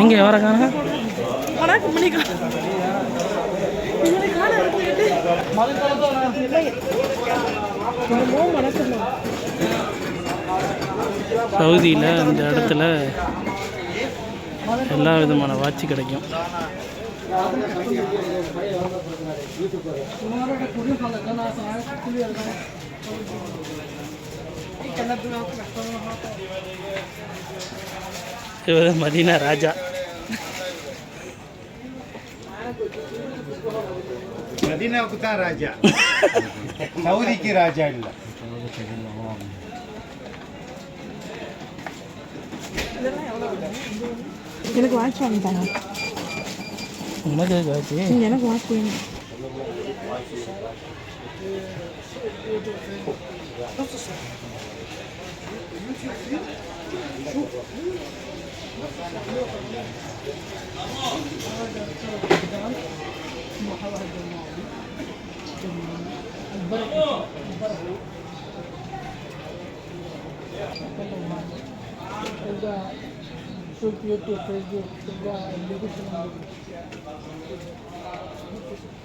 எங்கே வர காணா சவுதியில் அந்த இடத்துல எல்லா விதமான வாட்சி கிடைக்கும். இவர் மதீனா ராஜா மதீனாவுக்கு தான் ராஜா சவுதிக்கு ராஜா இல்லை எனக்கு வாட்ச் வாங்கிட்டாங்க உனக்கு எதுக்கு வாட்சி எனக்கு வாட்ச் வேணும்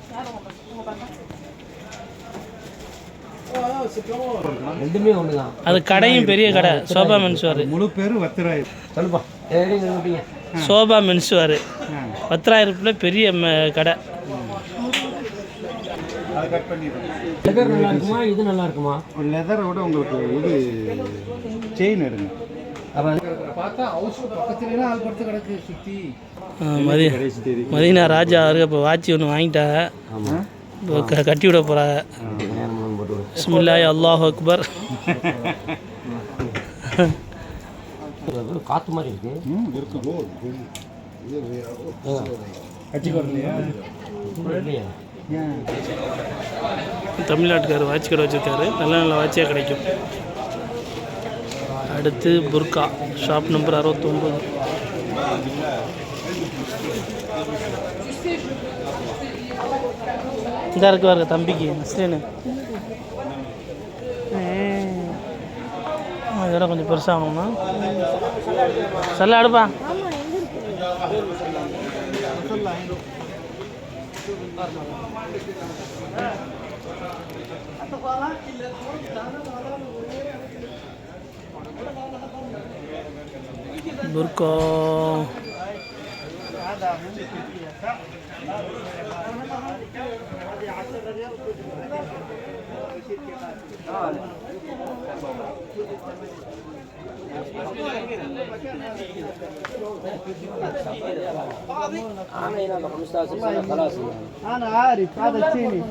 Saya rumah masuk Gracias. para ரெண்டுமே ஒன்று தான் அது கடையும் பெரிய கடை சோபா மென்ஸ்வார் முழு பேரும் வத்திராய் சொல்லுப்பா. சோபா மென்ஸ்வார் பத்தாயிரத்தில் பெரிய ம- கடை. அதை கட் பண்ணிடுறேன் லெதர் நல்லா இருக்குமா? இது நல்லா இருக்குமா? லெதரை விட உங்களுக்கு இது செயின் எடுங்க. மதீனா ராஜா அவருக்கு இப்போ வாட்சி ஒன்று வாங்கிட்டா. இப்போ க கட்டி விட போகிறாங்க பிஸ்மில்லாய் அல்லாஹ் அக்பர் காற்று மாதிரி இருக்கு தமிழ்நாட்டுக்காரர் வாட்சி கடை வச்சுருக்காரு. நல்ல நல்ல வாட்சியாக கிடைக்கும். அடுத்து புர்கா. Shop number அறுபத்தொம்பது. இந்த இருக்கு பாருங்க தம்பிக்கு ஸ்ரீனு இதெல்லாம் கொஞ்சம் பெருசாகணும்னா. சொல்ல அடுப்பா. بركة أنا عارف هذا الصيني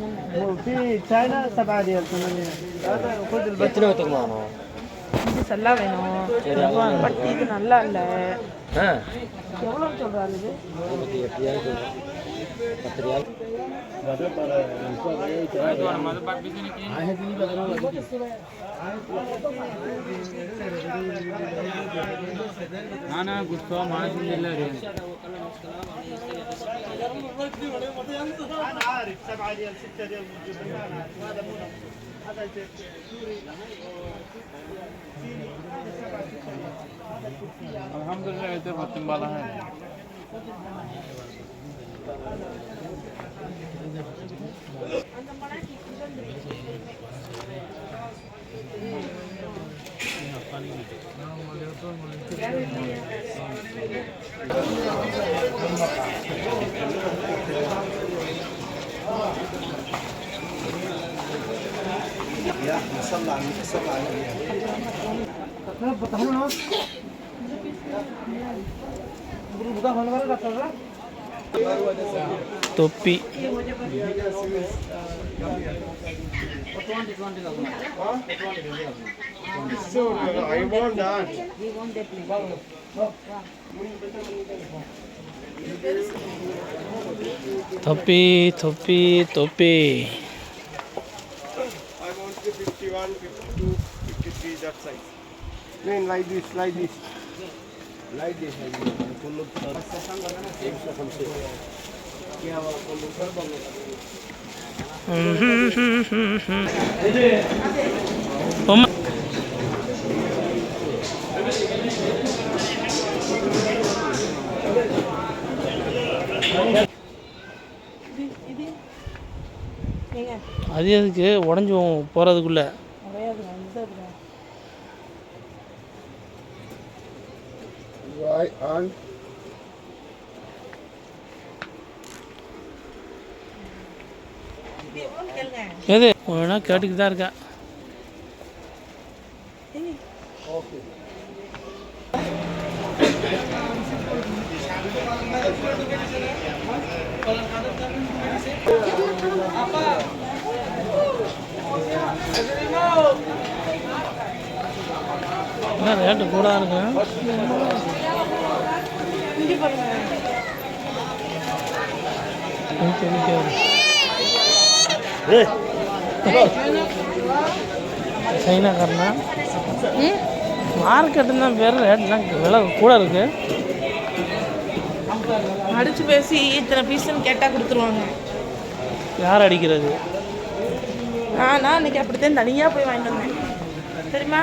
في تشاينا 7 ريال 8 ريال خذ البتلوتك معنا இது செல்லா வேணும். பட் இது நல்லா இல்லை. எவ்வளோ சொல்கிறாரு இது? আলহামদুলিল্লাহ এতে ভাতিম বালা হয় পানি topi so i want that topi topi topi that side. Green like this, like this. Like this, like this. Pull up. Pull up. அது எதுக்கு உடஞ்சி போகிறதுக்குள்ளே Right on. எது? ஒன்றா கேட்டுக்கிட்டு தான் இருக்கேன் என்ன ரேட்டு கூட இருக்கு? சைனாக்காரனா? மார்க்கெட்டுன்னா பேர் ரேட்லாம் விலை கூட இருக்கு. அடிச்சு பேசி இத்தனை பீஸ்ன்னு கேட்டால் கொடுத்துருவாங்க. யார் அடிக்கிறது? நான் நான் இன்னைக்கு அப்படித்தான் தனியாக போய் வாங்கிட்டு வந்தேன். தெரியுமா?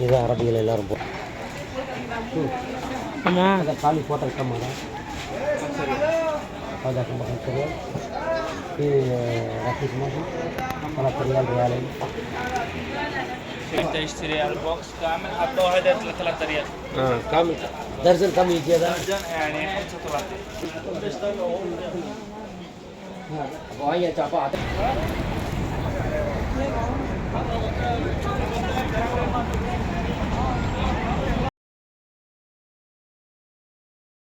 إذا عربي لا رب ஆமாம் هذا خالي فوتر كم هذا هذا كم خمسة ريال في رخيص ماشي ثلاثة ريال ريالين انت اشتري البوكس كامل حتى واحد ثلاثة ريال اه كم درجن كم يجي هذا؟ يعني 35 وهي تعبان Thank you.